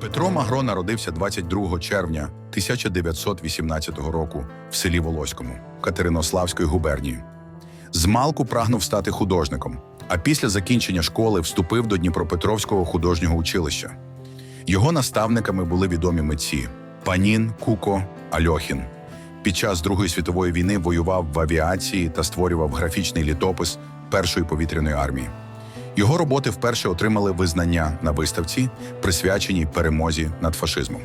Петро Магро народився 22 червня 1918 року в селі Волоському Катеринославської губернії. Змалку прагнув стати художником, а після закінчення школи вступив до Дніпропетровського художнього училища. Його наставниками були відомі митці Панін, Куко, Альохін. Під час Другої світової війни воював в авіації та створював графічний літопис Першої повітряної армії. Його роботи вперше отримали визнання на виставці, присвяченій перемозі над фашизмом.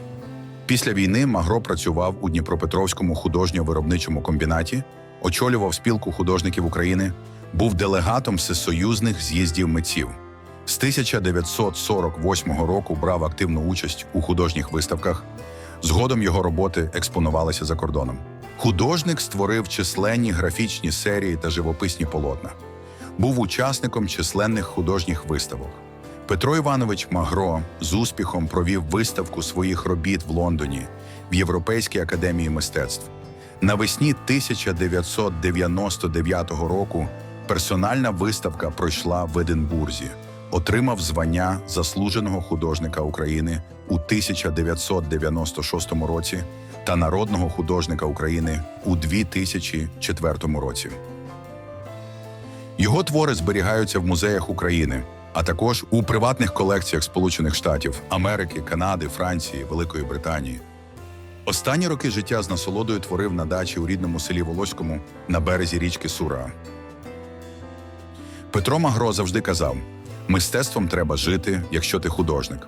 Після війни Магро працював у Дніпропетровському художньо-виробничому комбінаті, очолював спілку художників України, був делегатом всесоюзних з'їздів митців. З 1948 року брав активну участь у художніх виставках. Згодом його роботи експонувалися за кордоном. Художник створив численні графічні серії та живописні полотна. Був учасником численних художніх виставок. Петро Іванович Магро з успіхом провів виставку своїх робіт в Лондоні в Європейській академії мистецтв. Навесні 1999 року персональна виставка пройшла в Единбурзі, отримав звання заслуженого художника України у 1996 році та народного художника України у 2004 році. Його твори зберігаються в музеях України, а також у приватних колекціях Сполучених Штатів, Америки, Канади, Франції, Великої Британії. Останні роки життя з насолодою творив на дачі у рідному селі Волоському на березі річки Сура. Петро Магро завжди казав: мистецтвом треба жити, якщо ти художник.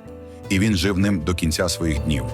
І він жив ним до кінця своїх днів.